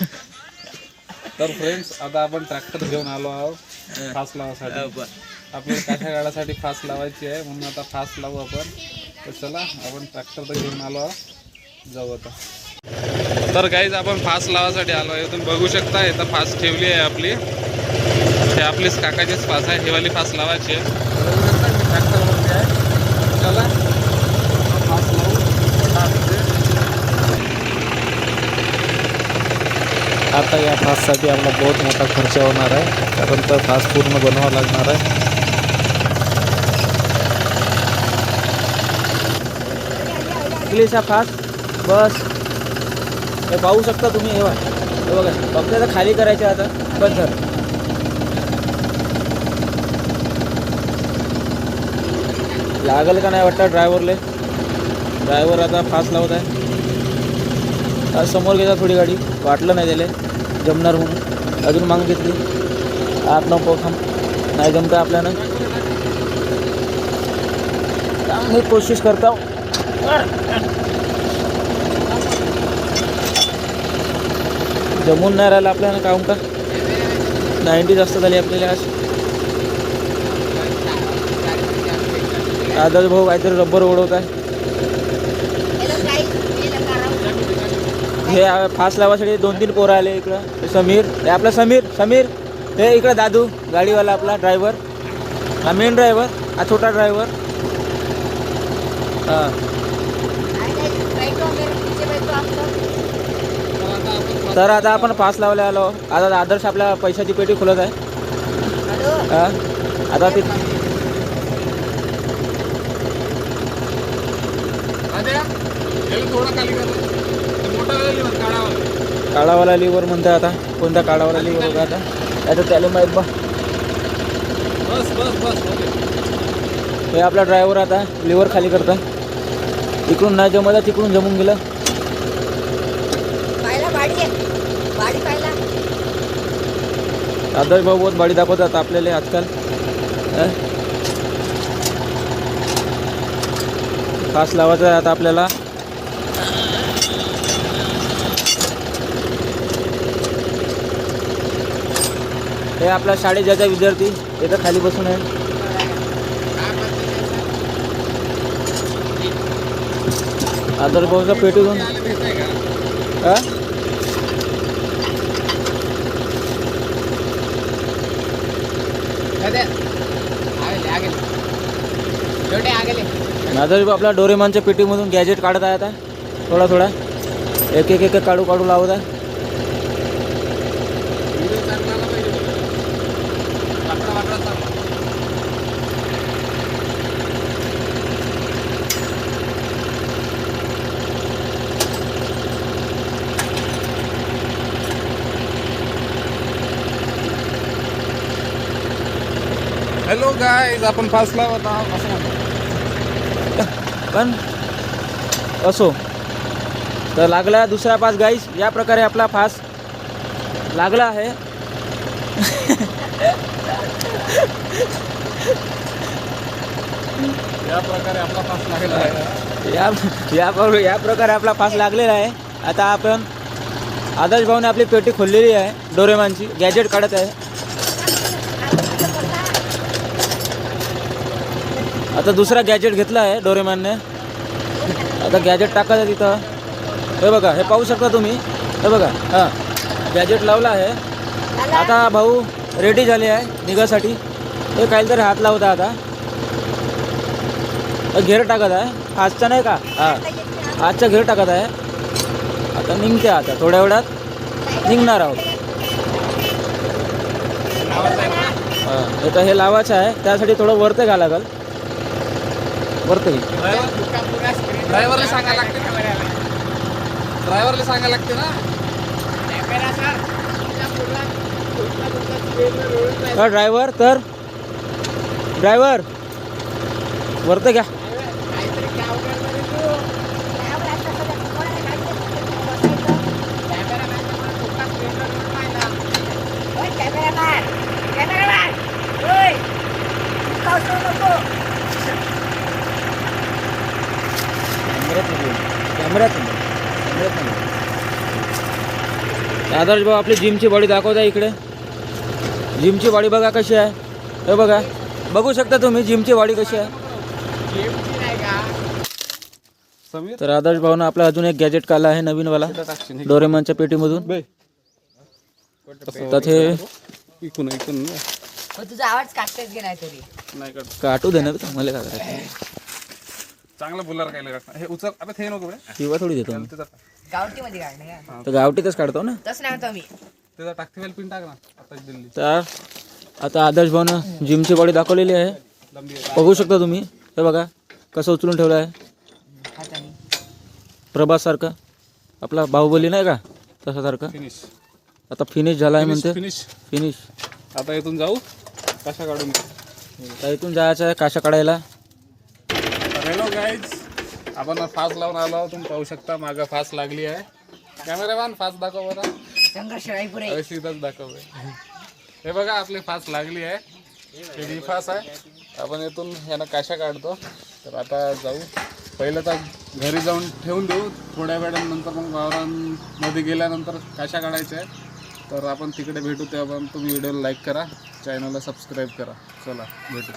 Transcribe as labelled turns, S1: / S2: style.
S1: तर फ्रेंड्स आता आपण ट्रॅक्टर घेऊन आलो आहोत फास्ट लावासाठी. आपल्याला काठ्या गाड्यासाठी फास्ट लावायची आहे म्हणून आता फास्ट लावू आपण. तर चला आपण ट्रॅक्टर तर घेऊन आलो आहोत. जाऊ आता. तर काहीच आपण फास्ट लावासाठी आलो आहे. तुम्ही बघू शकता इथं फास्ट ठेवली आहे आपली. हे आपलीच काकाचीच फास्ट आहे. हिवाली फास्ट लावायची आहे ट्रॅक्टरवरती आहे चला फास्ट लावू
S2: आता या फास्टसाठी आपला बहुत मोठा खर्च होणार आहे. कारण तर फास्ट पूर्ण बनवावा लागणार आहे.
S3: इंग्लिशचा फास्ट बस. हे पाहू शकता तुम्ही हे बघा. हे बघा. फक्त आता खाली करायचे आता. बस सर लागल का नाही वाटतं ड्रायव्हरले ड्रायव्हर आता फास्ट लावत आहे. आज समोर घेतात थोडी गाडी. वाटलं नाही त्याला. जमणार म्हणून अजून माग घेतली. आठ नऊ पाऊस नाही जमतं आपल्यानं. चांगली कोशिश करता. जमून नाही राहिलं आपल्याला काम का? नाईन्टी जास्त झाली आपल्याला आज. आदर्श भाऊ काहीतरी रबर ओढवत आहे हे फास्ट लावासाठी दोन तीन पोरं आले इकडं. समीर हे आपला समीर समीर. हे इकडं दादू गाडीवाला आपला ड्रायव्हर हा मेन ड्रायव्हर हा छोटा ड्रायव्हर हां. तर आता आपण फास्ट लावले आलो. आता आदर्श आपल्या पैशाची पेटी खुलत आहे. हा. आता ते
S1: थोडा खाली
S3: काळावाला लिव्हर म्हणतं आता. कोणता काळावाला लिव्हर होता आता. आता त्याला माहीत बा
S1: बस बस बस
S3: हे आपला ड्रायव्हर आता लिव्हर खाली करता इकडून नाही जमलं तिकडून जमून गेलं.
S4: पाहिला बाडी आहे. बाडी पाहिला.
S3: आदर्श भाऊ बहुत बाडी दाखवतात आपल्याला आजकाल? फास्ट लावायचं आहे आता आपल्याला. हे आपला शाळेत ज्याचा विद्यार्थी तर खाली बसून आहे. आदर भाऊचा पेटीतून हा? आदर्श आपल्या डोरेमॉनच्या पेटीमधून गॅजेट काढत आहे आता. थोडा थोडा. एक एक एक काढू काढू लावत आहे.
S1: हॅलो गाईज आपण फास्ट लावत आहोत असं म्हणतो
S3: पण असो. तर लागला दुसरा पास गाईस या प्रकारे आपला फास लागला आहे.
S1: या प्रकारे आपला फास्ट लागेल आहे.
S3: या या प्र- या प्रकारे आपला फास लागलेला आहे. आता आपण आदर्श भाऊने आपली पेटी खोललेली आहे. डोरेमानची. गॅजेट काढत आहे. आता दुसरा गॅजेट घेतला आहे डोरेमॅनने आता गॅजेट टाकायचं तिथं. हे बघा हे पाहू शकता तुम्ही? हे बघा हां. गॅजेट लावला आहे. आता भाऊ रेडी झाले आहे निघासाठी. हे काहीतरी हात लावता आता. घेर टाकत आहे. आजचा नाही का? हां. आजचा घेर टाकत आहे. आता निघते आता थोड्या वेळात निघणार आहोत. हां हे तर हे लावायचं आहे. त्यासाठी थोडं वरते घालागल लागल वरते. घे
S1: ड्रायव्हरला सांगायला लागते ना ड्रायव्हरला सांगायला लागते ना?
S3: ड्रायव्हर तर? ड्रायव्हर वरते घ्या.
S4: कॅमेरामॅन
S3: आदर्श भाऊ आपली जिमची बॉडी दाखवता इकडे. जिमची बॉडी बघा कशी आहे. हे बघा. बघू शकता तुम्ही जिमची बॉडी कशी आहे.
S1: समीर
S3: तर आदर्श भाऊनं आपला अजून एक गॅजेट काढला आहे नवीनवाला. डोरेमॉनच्या पेटीमधून.
S1: बे.
S3: तर हे
S1: इकून इकून. ना.
S4: पण तुझा आवाज गेलाय तरी
S1: नाही काढ
S3: काटू दे ना मला काय करायचं?
S1: चांगलं बोलणार काय हे उचल. आता ते नको
S3: किंवा थोडी देतो मी.
S1: त्याचा
S4: गावठी मध्ये काढणे का
S3: तर गावठीतच काढतो ना?
S4: तसं नाही म्हणतो मी.
S1: त्याचा टाकते वेल पिन टाक ना. आता दिल्ली.
S3: तर आता आदर्श भाऊनं जिमची बॉडी दाखवलेली आहे.
S1: लंबी आहे.
S3: बघू शकता तुम्ही. हे बघा कसं उचलून ठेवलं आहे
S4: हाताने.
S3: प्रभास सारखं आपला बाहुबली नाही का? तसा सारखं
S1: फिनिश
S3: आता फिनिश झाला आहे म्हणते.
S1: फिनिश
S3: फिनिश
S1: आता इथून जाऊ कशा काढून?
S3: तर इथून जायचं आहे काशा काढायला.
S1: हॅलो गाईज आपण फास लावून आलो आहोत. तुम्ही पाहू शकता मागं फास लागली आहे. कॅमेरामॅन फास दाखव बरं. अशीतच दाखव हे बघा आपली फास लागली आहे. ही डी फास आहे. आपण इथून यानं काशा काढतो. तर आता जाऊ. पहिलं तर घरी जाऊन ठेवून देऊ. थोड्या वेळानंतर मग वावरांमध्ये गेल्यानंतर काशा काढायच्या आहे तर आपण तिकडे भेटू तेव्हा. पण तुम्ही व्हिडिओला लाईक करा. चॅनलला सबस्क्राईब करा. चला भेटू.